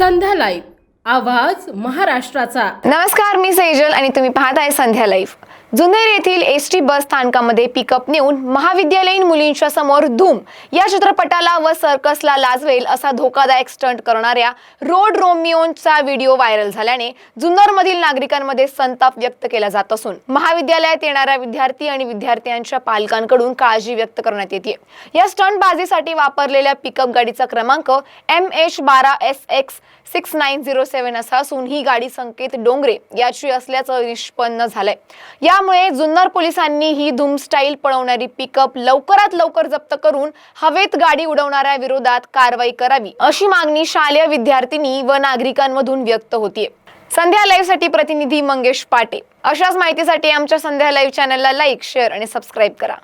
संध्या live. आवाज महाराष्ट्राचा. नमस्कार मी सेजल आणि तुम्ही पाहताय संध्या लाईव्ह. जुन्नर येथील एस टी बस स्थानकामध्ये पिकअप नेऊन महाविद्यालयीन मुलींच्या समोर धूम. या चित्रपटाला व सर्कसला लाजवेल असा धोकादायक स्टंट करणाऱ्या रोड रोमिओनचा व्हिडिओ व्हायरल झाल्याने जुन्नरमधील नागरिकांमध्ये संताप व्यक्त केला जात असून महाविद्यालयात येणाऱ्या विद्यार्थी आणि विद्यार्थ्यांच्या पालकांकडून काळजी व्यक्त करण्यात येते. या स्टंटबाजीसाठी वापरलेल्या पिकअप गाडीचा क्रमांक एम एच बारा S X six nine zero seven असा असून ही गाडी संकेत डोंगरे याची असल्याचं निष्पन्न झालंय. त्यामुळे जुन्नर पोलिसांनी ही धूम स्टाईल पळवणारी पिकअप लवकरात लवकर जप्त करून हवेत गाडी उडवणाऱ्या विरोधात कारवाई करावी अशी मागणी शालेय विद्यार्थिनी व नागरिकांमधून व्यक्त होतीये. संध्या लाईव्हसाठी प्रतिनिधी मंगेश पाटे. अशाच माहितीसाठी आमच्या संध्या लाईव्ह चॅनलला लाईक शेअर आणि सबस्क्राईब करा.